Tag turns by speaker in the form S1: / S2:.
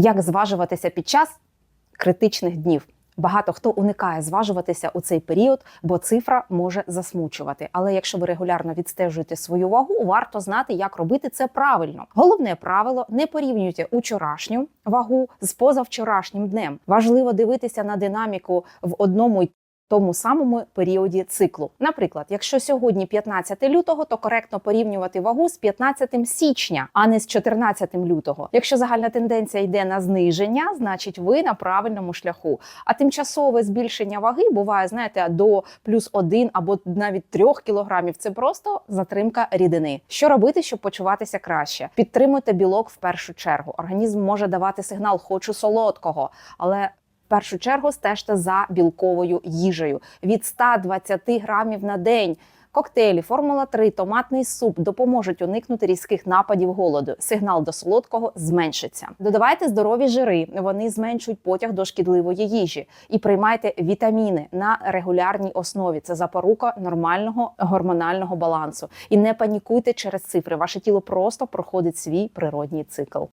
S1: Як зважуватися під час критичних днів? Багато хто уникає зважуватися у цей період, бо цифра може засмучувати. Але якщо ви регулярно відстежуєте свою вагу, варто знати, як робити це правильно. Головне правило: не порівнюйте учорашню вагу з позавчорашнім днем. Важливо дивитися на динаміку в одному й тому самому періоді циклу. Наприклад, якщо сьогодні 15 лютого, то коректно порівнювати вагу з 15 січня, а не з 14 лютого. Якщо загальна тенденція йде на зниження, значить ви на правильному шляху. А тимчасове збільшення ваги буває, знаєте, до плюс 1 або навіть 3 кілограмів. Це просто затримка рідини. Що робити, щоб почуватися краще? Підтримуйте білок в першу чергу. Організм може давати сигнал хочу солодкого, але першу чергу стежте за білковою їжею від 120 грамів на день. Коктейлі, формула 3, томатний суп допоможуть уникнути різких нападів голоду. Сигнал до солодкого зменшиться. Додавайте здорові жири, вони зменшують потяг до шкідливої їжі. І приймайте вітаміни на регулярній основі. Це запорука нормального гормонального балансу. І не панікуйте через цифри. Ваше тіло просто проходить свій природній цикл.